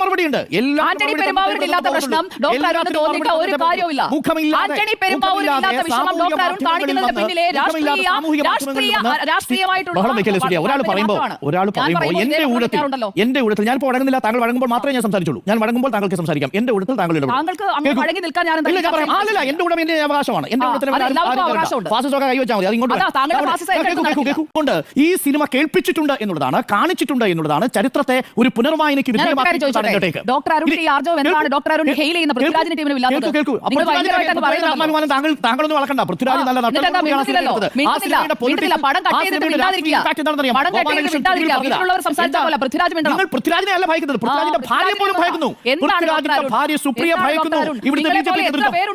മറുപടിയുണ്ട് എല്ലാ ആന്റണി പെരുമ്പാവൂരിന് ഇല്ലാത്ത പ്രശ്നം. ഡോക്ടർ തോന്നിയിട്ട് ഒരു കാര്യവുമില്ല. ആന്റണി പെരുമ്പാവൂരിന് ഇല്ലാത്ത വിഷമം ഡോക്ടർ അരുൺ പിന്നിലെ രാഷ്ട്രീയ രാഷ്ട്രീയ രാഷ്ട്രീയമായിട്ടുള്ള ഒരാൾ പറയുമ്പോൾ ഒരാൾ പറയുമ്പോൾ എന്റെ ഊഴത്തിൽ എന്റെ ഊഴത്തിൽ ഞാൻ ഇപ്പോൾ വഴങ്ങുന്നില്ല. താങ്കൾ വഴങ്ങുമ്പോൾ മാത്രമേ ഞാൻ സംസാരിച്ചുള്ളൂ. ഞാൻ വഴങ്ങുമ്പോൾ താങ്കൾക്ക് സംസാരിക്കാം എന്റെ ഊഴത്തിൽ താങ്കൾ. താങ്കൾക്ക് വഴങ്ങി നിൽക്കാൻ ഞാൻ ഇല്ല, ഞാൻ പറയാം. അല്ലല്ല എന്റെ അവകാശമാണ്. എന്റെ ആ, ഊഴത്തിൽ അത് ആരും- എല്ലാവർക്കും ആരും അവകാശമുണ്ട്. കയറണ്ട. ഫാസിസ്റ്റൊക്കെ കൈവച്ചാൽ മതി. അത് അതാ, വരാം. താങ്കളുടെ ഞാൻ ഫാസിസം കേൾക്കൂ, ഏറ്റെടുത്ത് കേൾക്കൂ, കേൾക്കൂ. കൊണ്ട് ഈ സിനിമ കേൾപ്പിച്ചിട്ടുണ്ട് എന്നുള്ളതാണ് കാണിച്ചിട്ടുണ്ട് എന്നുള്ളതാണ് ചരിത്രത്തെ ഒരു പുനർവായനയ്ക്ക് താങ്കൾ താങ്കളൊന്നും വളക്കണ്ട പൃഥ്വിരാജ് നല്ല. നിങ്ങൾ പൃഥ്വിരാജിനെ അല്ല ഭയക്കുന്നത്. പൃഥ്വിരാജിന്റെ ഭാര്യ പോലും ഭയക്കുന്നു. പൃഥ്വിരാജിന്റെ ഭാര്യ സുപ്രിയ ഭയക്കുന്നു നിങ്ങളെ B J P un trapero,